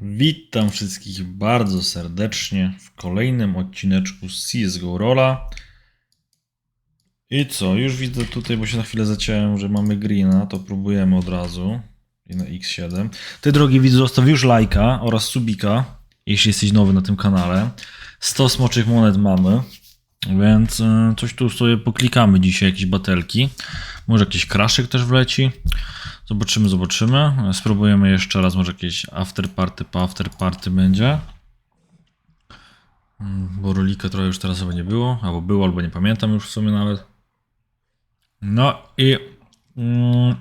Witam wszystkich bardzo serdecznie w kolejnym odcineczku z CSGO Rola. I co, już widzę tutaj, bo się na chwilę zaciąłem, że mamy greena, to próbujemy od razu. I na X7. Ty drogi widzu, zostaw już lajka oraz subika, jeśli jesteś nowy na tym kanale. 100 smoczych monet mamy, więc y, coś tu sobie poklikamy dzisiaj, jakieś batelki. Może jakiś kraszyk też wleci. Zobaczymy, zobaczymy. Spróbujemy jeszcze raz, może jakieś after party po after party będzie. Mm, Bo rolika trochę już teraz chyba nie było, albo było, albo nie pamiętam już w sumie nawet. No i... mm,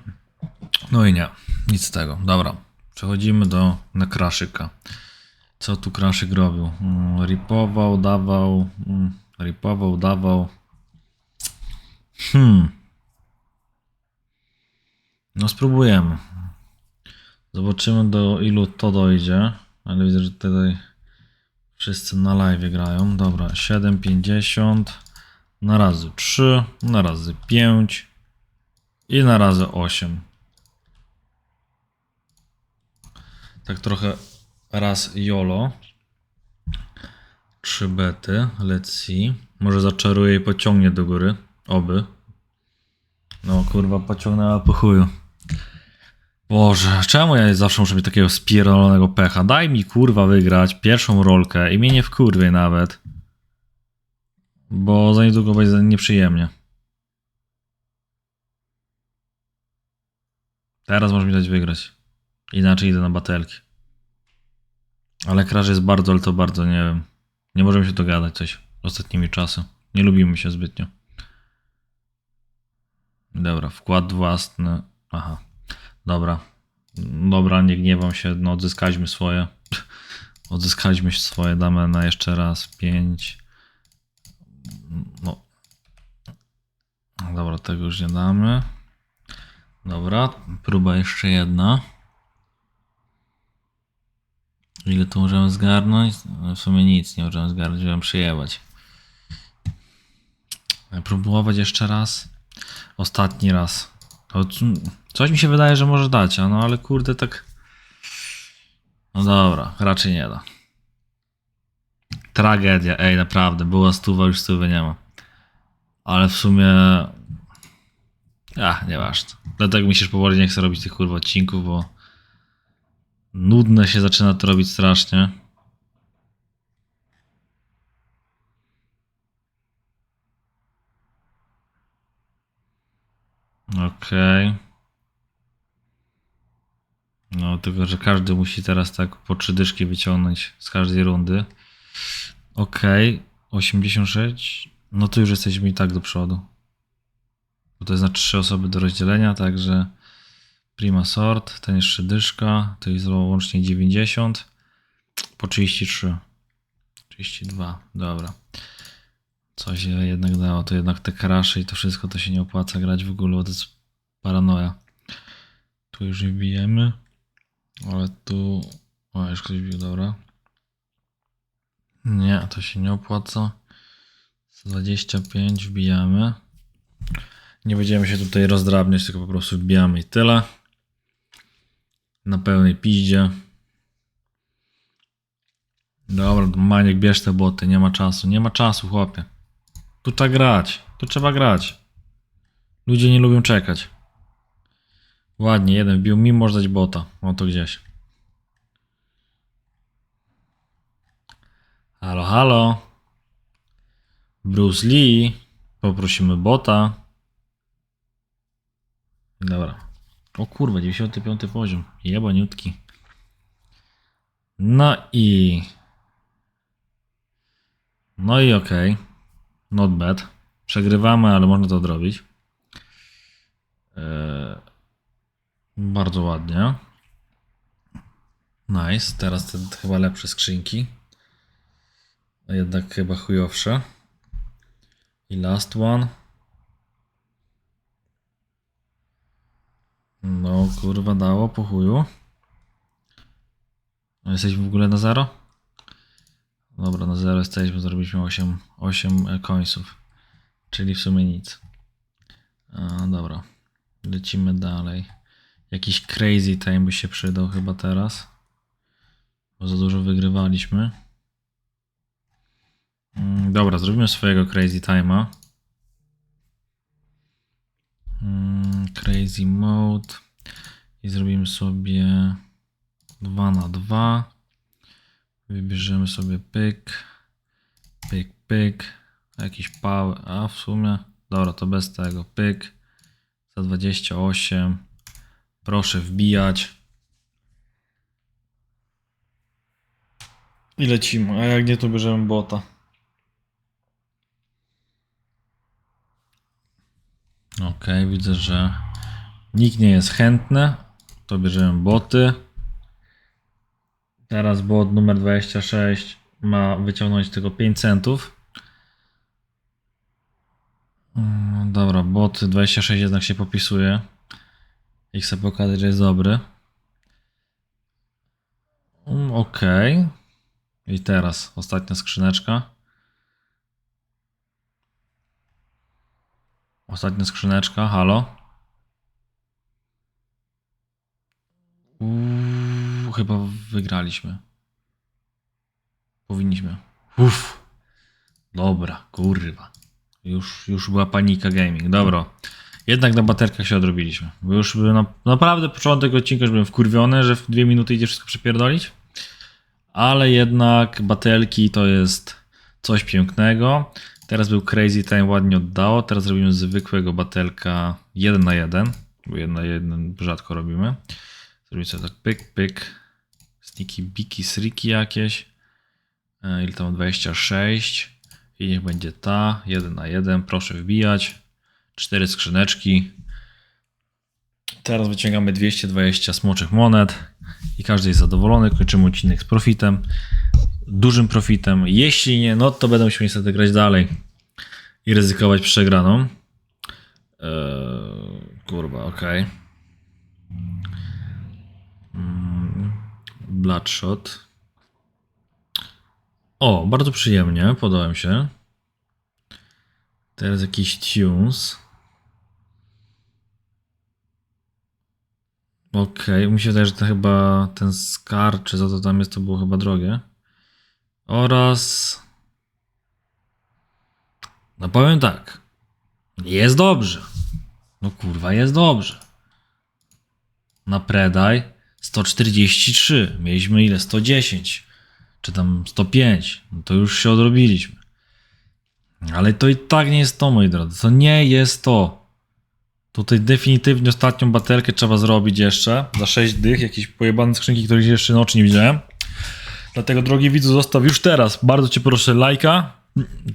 No i nie, nic z tego. Dobra, przechodzimy do na kraszyka. Co tu kraszyk robił? Mm, Ripował, dawał... Ripował, dawał... Hmm... No spróbujemy. Zobaczymy do ilu to dojdzie. Ale widzę, że tutaj wszyscy na live grają. Dobra, 7,50 na razy 3, na razy 5 i na razy 8. Tak trochę raz YOLO. 3 bety, let's see. Może zaczaruję i pociągnie do góry. Oby. No kurwa, pociągnęła po chuju. Boże, czemu ja zawsze muszę mieć takiego spierdolonego pecha? Daj mi kurwa wygrać pierwszą rolkę i mnie nie wkurwie nawet. Bo za niedługo będzie nieprzyjemnie. Teraz może mi dać wygrać. Inaczej idę na batelki. Ale Crash jest bardzo, ale to bardzo, nie wiem. Nie możemy się dogadać coś ostatnimi czasy. Nie lubimy się zbytnio. Dobra, wkład własny. Aha. Dobra. Dobra, nie gniewam się. No, odzyskaliśmy swoje. Odzyskaliśmy swoje. Damy na jeszcze raz. 5. No. Dobra, tego już nie damy. Dobra, próba jeszcze jedna. Ile tu możemy zgarnąć? No, W sumie nic nie możemy zgarnąć, żeby przyjebać. Próbować jeszcze raz. Ostatni raz. Coś mi się wydaje, że może dać, no ale kurde tak. No dobra, raczej nie da. Tragedia, ej, naprawdę. Była stuwa, już stówy nie ma. Ale w sumie. Ach, nieważne. Dlatego mi się powoli nie chce robić tych kurwa odcinków, bo. Nudne się zaczyna to robić strasznie. Okej. No, tylko że każdy musi teraz tak po trzy dyszki wyciągnąć z każdej rundy. Okej, 86. No to już jesteśmy i tak do przodu. Bo to jest na trzy osoby do rozdzielenia, także prima sort, ten jeszcze dyszka, to jest łącznie 90. Po 33. 32, dobra. Co się jednak dało, to jednak te crashy i to wszystko to się nie opłaca grać w ogóle, bo to jest paranoja. Tu już wbijemy. Ale tu. O, już ktoś wbił, dobra. Nie, to się nie opłaca. 25 wbijamy. Nie będziemy się tutaj rozdrabniać, tylko po prostu wbijamy i tyle. Na pełnej piździe. Dobra, Maniek, bierz te boty, nie ma czasu. Nie ma czasu, chłopie. Tu trzeba grać. Tu trzeba grać. Ludzie nie lubią czekać. Ładnie, jeden wbił mi, może dać bota. O to gdzieś. Halo, halo. Bruce Lee. Poprosimy bota. Dobra. O kurwa, 95 poziom. Jebaniutki. No i... No i okej. Not bad. Przegrywamy, ale można to odrobić. Eee, bardzo ładnie. Nice. Teraz te chyba lepsze skrzynki. A jednak chyba chujowsze. I last one. No kurwa dało po chuju. No, jesteśmy w ogóle na zero? Dobra, na zero jesteśmy, zrobiliśmy 8, 8 końców. Czyli w sumie nic. A, dobra. Lecimy dalej. Jakiś crazy time by się przydał chyba teraz. Bo za dużo wygrywaliśmy. Mm, Dobra, zrobimy swojego Crazy Time'a. Mm, Crazy Mode. I zrobimy sobie 2 na 2. Wybierzemy sobie pyk. Pyk, pyk. Jakiś power. A w sumie. Dobra, to bez tego. Pyk. Za 28. Proszę wbijać. I lecimy. A jak nie, to bierzemy bota. Ok, widzę, że nikt nie jest chętny. To bierzemy boty. Teraz bot numer 26 ma wyciągnąć tylko 5 centów. Mm, Dobra, bot 26 jednak się popisuje. I chcę pokazać, że jest dobry. Mm, Ok. I teraz ostatnia skrzyneczka. Ostatnia skrzyneczka, halo. Uuu, chyba wygraliśmy. Powinniśmy. Uff. Dobra, kurwa. Już, już była panika gaming. Dobra. Jednak na baterkach się odrobiliśmy. Bo już by na, naprawdę początek odcinka już byłem wkurwiony, że w dwie minuty idzie wszystko przepierdolić. Ale jednak batelki to jest coś pięknego. Teraz był Crazy Time, ładnie oddało. Teraz zrobimy zwykłego batelka 1 na 1, bo 1 na 1 rzadko robimy. Zrobimy sobie tak pyk, pyk. Sniki, biki, sriki jakieś. E, Ile tam 26. I niech będzie ta. 1 na 1. Proszę wbijać. Cztery skrzyneczki. Teraz wyciągamy 220 smoczych monet i każdy jest zadowolony. Kończymy odcinek z profitem. Dużym profitem. Jeśli nie, no to będę musiał niestety grać dalej i ryzykować przegraną. Eee, kurwa, okej. Mm, Bloodshot. O, bardzo przyjemnie, podoba mi się. Teraz jakiś tunes. Okej, mi się wydaje, że to chyba ten Scar, czy co to tam jest, to było chyba drogie. Oraz... No powiem tak. Jest dobrze. No kurwa, jest dobrze. Na Predaj 143. Mieliśmy ile? 110. Czy tam 105. No to już się odrobiliśmy. Ale to i tak nie jest to, moi drodzy. To nie jest to. Tutaj definitywnie ostatnią baterkę trzeba zrobić jeszcze. Za 6 dych. Jakieś pojebane skrzynki, których jeszcze na oczy nie widziałem. Dlatego, drogi widzu, zostaw już teraz. Bardzo cię proszę lajka.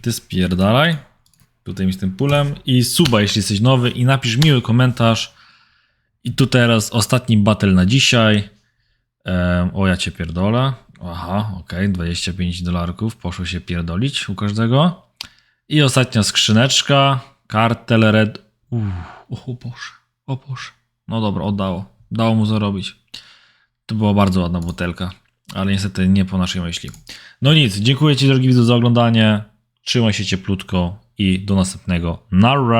Ty spierdalaj. Tutaj mi z tym pulem. I suba, jeśli jesteś nowy. I napisz miły komentarz. I tu teraz ostatni battle na dzisiaj. Em, o, ja cię pierdolę. Aha, okej, 25 dolarków. Poszło się pierdolić u każdego. I ostatnia skrzyneczka. Kartel Red. Uff, o Boże, o Boże. No dobra, oddało. Dało mu zarobić. To była bardzo ładna butelka, ale niestety nie po naszej myśli. No nic, dziękuję Ci drogi widzu za oglądanie. Trzymaj się cieplutko i do następnego. Nara!